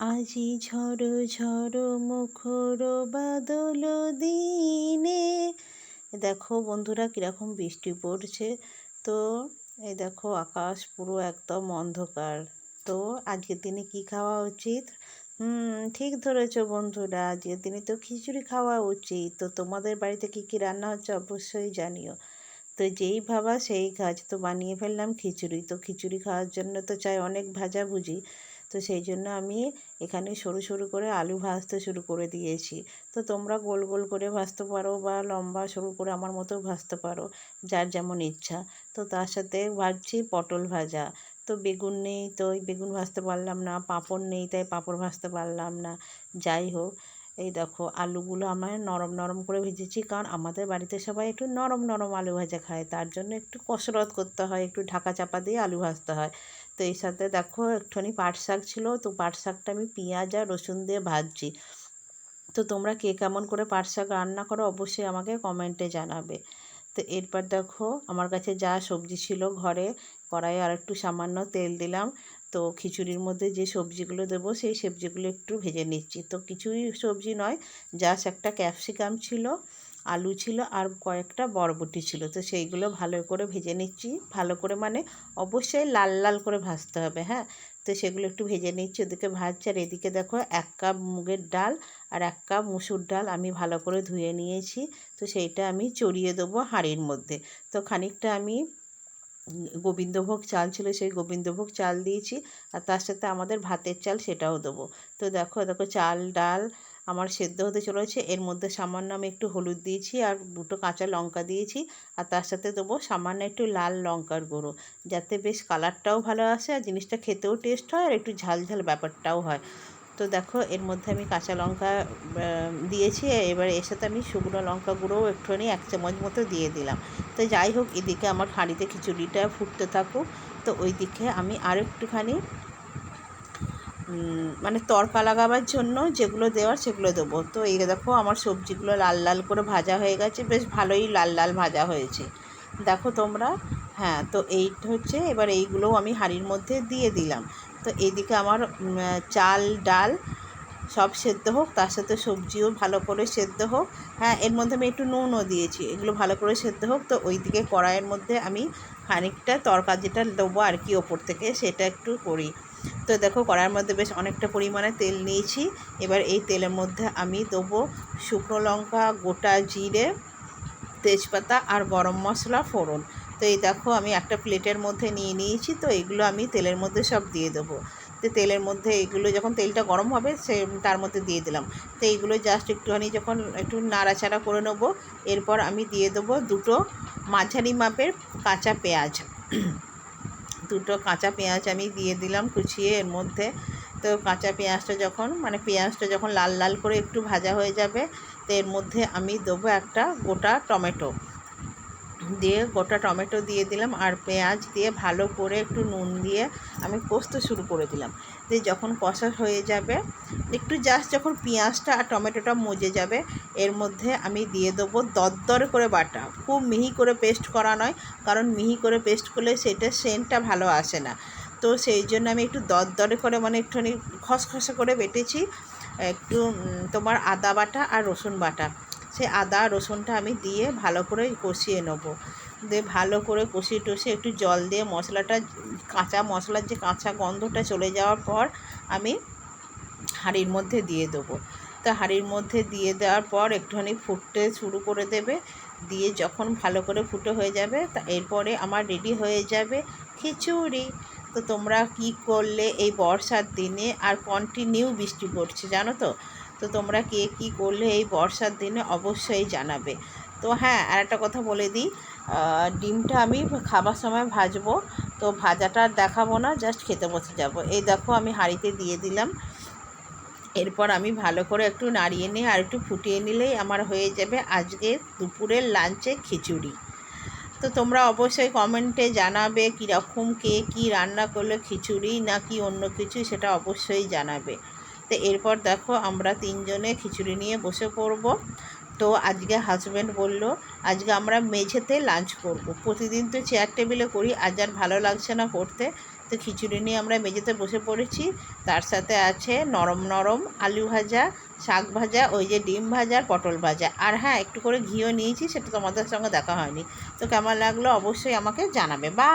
আজি ঝড় ঝড় মুখর বাদল দিনে। দেখো বন্ধুরা, কীরকম বৃষ্টি পড়ছে। তো এই দেখো, আকাশ পুরো একদম অন্ধকার। তো আজকের দিনে কি খাওয়া উচিত? হুম, ঠিক ধরেছো বন্ধুরা, আজকের দিনে তো খিচুড়ি খাওয়া উচিত। তো তোমাদের বাড়িতে কি কি রান্না হচ্ছে অবশ্যই জানিও। তো যেই ভাবা সেই কাজ তো বানিয়ে ফেললাম খিচুড়ি। তো খিচুড়ি খাওয়ার জন্য তো চাই অনেক ভাজাভুজি। তো সেই জন্য আমি এখানে সরু সরু করে আলু ভাজতে শুরু করে দিয়েছি। তো তোমরা গোল গোল করে ভাজতে পারো বা লম্বা সরু করে আমার মতো ভাজতে পারো, যার যেমন ইচ্ছা। তো তার সাথে ভাজছি পটল ভাজা। তো বেগুন নেই, তো ওই বেগুন ভাজতে পারলাম না, পাঁপড় নেই, তাই পাঁপড় ভাজতে পারলাম না। যাই হোক, এই দেখো আলুগুলো আমার নরম নরম করে ভেজেছি, কারণ আমাদের বাড়িতে সবাই একটু নরম নরম আলু ভাজা খায়। তার জন্য একটু কসরত করতে হয়, একটু ঢাকা চাপা দিয়ে আলু ভাজতে হয়। তো এই সাথে দেখো একটুখানি পাট শাক ছিল, তো পাট শাকটা আমি পেঁয়াজ আর রসুন দিয়ে ভাজছি। তো তোমরা কে কেমন করে পাট শাক রান্না করো অবশ্যই আমাকে কমেন্টে জানাবে। তো এরপর দেখো আমার কাছে যা সবজি ছিল ঘরে, কড়াইয়ে আর একটু সামান্য তেল দিলাম। তো খিচুড়ির মধ্যে যে সবজিগুলো দেবো সেই সবজিগুলো একটু ভেজে নিচ্ছি। তো কিছুই সবজি নয় জাস্ট একটা ক্যাপসিকাম ছিল। আলু ছিল আর কয়েকটা বরবটি ছিল। তো সেইগুলো ভালো করে ভেজে নিচ্ছি। ভালো করে মানে অবশ্যই লাল লাল করে ভাজতে হবে হ্যাঁ? তো সেগুলো একটু ভেজে নিচ্ছি, ওদিকে ভাজছে। আর এদিকে দেখো এক কাপ মুগের ডাল আর এক কাপ মুসুর ডাল আমি ভালো করে ধুয়ে নিয়েছি। তো সেইটা আমি চড়িয়ে দেবো হাঁড়ির মধ্যে। তো খানিকটা আমি গোবিন্দভোগ চাল ছিল, সেই গোবিন্দভোগ চাল দিয়েছি আর তার সাথে আমাদের ভাতের চাল সেটাও দেবো। তো দেখো দেখো চাল, ডাল আমার সেদ্ধ হতে চলেছে। এর মধ্যে সামান্য আমি একটু হলুদ দিয়েছি আর দুটো কাঁচা লঙ্কা দিয়েছি আর তার সাথে দেবো সামান্য একটু লাল লঙ্কার গুঁড়ো। যাতে বেশ কালারটাও ভালো আসে আর জিনিসটা খেতেও টেস্ট হয় আর একটু ঝাল ঝাল ব্যাপারটাও হয়। তো দেখো এর মধ্যে আমি কাঁচা লঙ্কা দিয়েছি। এবার এর সাথে আমি শুকনো লঙ্কা গুঁড়োও একটুখানি এক চামচ মতো দিয়ে দিলাম। তো যাই হোক, এদিকে আমার হাঁড়িতে খিচুড়িটা ফুটতে থাকুক। তো ওই দিকে আমি আর একটুখানি মানে তড়কা লাগাবার জন্য যেগুলো দেওয়ার সেগুলো দেবো। তো এই দেখো আমার সবজিগুলো লাল লাল করে ভাজা হয়ে গেছে, বেশ ভালোই লাল লাল ভাজা হয়েছে। দেখো তোমরা হ্যাঁ তো এইটা হচ্ছে, এবার এইগুলোও আমি হাঁড়ির মধ্যে দিয়ে দিলাম। তো এইদিকে আমার চাল, ডাল সব সেদ্ধ হোক, তার সাথে সবজিও ভালো করে সেদ্ধ হোক। হ্যাঁ এর মধ্যে আমি একটু নুনও দিয়েছি, এগুলো ভালো করে সেদ্ধ হোক। তো ওই দিকে কড়াইয়ের মধ্যে আমি খানিকটা তরকা যেটা দেবো আর কি ওপর থেকে, সেটা একটু করি। তো দেখো কড়ার মধ্যে বেশ অনেকটা পরিমাণে তেল নিয়েছি। এবার এই তেলের মধ্যে আমি দেবো শুকনো লঙ্কা, গোটা জিরে, তেজপাতা আর গরম মশলা, ফোড়ন। তো এই দেখো আমি একটা প্লেটের মধ্যে নিয়ে নিয়েছি, তো এগুলো আমি তেলের মধ্যে সব দিয়ে দেবো। তো তেলের মধ্যে এগুলো যখন তেলটা গরম হবে সে তার মধ্যে দিয়ে দিলাম। তো এইগুলো জাস্ট একটুখানি যখন একটু নাড়াচাড়া করে নেব, এরপর আমি দিয়ে দেবো দুটো মাঝারি মাপের কাঁচা পেঁয়াজ। দুটো কাঁচা পেঁয়াজ আমি দিয়ে দিলাম কুচিয়ে এর মধ্যে। তো কাঁচা পেঁয়াজটা যখন মানে পেঁয়াজটা যখন লাল লাল করে একটু ভাজা হয়ে যাবে, তো এর মধ্যে আমি দেবো একটা গোটা টমেটো। দিয়ে গোটা টমেটো দিয়ে দিলাম আর পেঁয়াজ দিয়ে ভালো করে একটু নুন দিয়ে আমি কষতে শুরু করে দিলাম। দিয়ে যখন কষা হয়ে যাবে, একটু জাস্ট যখন পেঁয়াজটা আর টমেটোটা মজে যাবে, এর মধ্যে আমি দিয়ে দেবো দরদরে করে বাটা। খুব মিহি করে পেস্ট করা নয়, কারণ মিহি করে পেস্ট করলে সেটা সেন্টটা ভালো আসে না। তো সেই জন্য আমি একটু দরদরে করে মানে একটুখানি খসখসে করে বেটেছি, একটু তোমার আদা বাটা আর রসুন বাটা। সেই আদা, রসুনটা আমি দিয়ে ভালো করে কষিয়ে নেব। দিয়ে ভালো করে কষিয়ে টষিয়ে একটু জল দিয়ে মশলাটা, কাঁচা মশলার যে কাঁচা গন্ধটা চলে যাওয়ার পর আমি হাঁড়ির মধ্যে দিয়ে দেবো। তো হাঁড়ির মধ্যে দিয়ে দেওয়ার পর একটুখানি ফুটতে শুরু করে দেবে। দিয়ে যখন ভালো করে ফুটো হয়ে যাবে, তা এরপরে আমার রেডি হয়ে যাবে খিচুড়ি। তো তোমরা কি করলে এই বর্ষার দিনে আর কন্টিনিউ বৃষ্টি পড়ছে, জানো তো? তো তোমরা কে কী করলে এই বর্ষার দিনে অবশ্যই জানাবে। তো হ্যাঁ আর একটা কথা বলে দিই ডিমটা আমি খাবার সময় ভাজবো, তো ভাজাটা আর দেখাবো না, জাস্ট খেতে বসে যাব। এই দেখো আমি হাঁড়িতে দিয়ে দিলাম। এরপর আমি ভালো করে একটু নাড়িয়ে নিয়ে আর একটু ফুটিয়ে নিলেই আমার হয়ে যাবে আজকে দুপুরের লাঞ্চে খিচুড়ি। তো তোমরা অবশ্যই কমেন্টে জানাবে কীরকম কে কী রান্না করলে খিচুড়ি না কি অন্য কিছু, সেটা অবশ্যই জানাবে। তো এরপর দেখো আমরা তিনজনে খিচুড়ি নিয়ে বসে পড়ব। তো আজকে হাজব্যান্ড বলল, আজকে আমরা মেঝেতে লাঞ্চ করব। প্রতিদিন তো চেয়ার টেবিলে করি, আজ আর ভালো লাগছে না করতে। তো খিচুড়ি নিয়ে আমরা মেঝেতে বসে পড়েছি। তার সাথে আছে নরম নরম আলু ভাজা, শাক ভাজা, ওই যে ডিম ভাজা, পটল ভাজা। আর হ্যাঁ একটু করে ঘিও নিয়েছি, সেটা তোমাদের সঙ্গে দেখা হয়নি। তো কেমন লাগল অবশ্যই আমাকে জানাবে। বা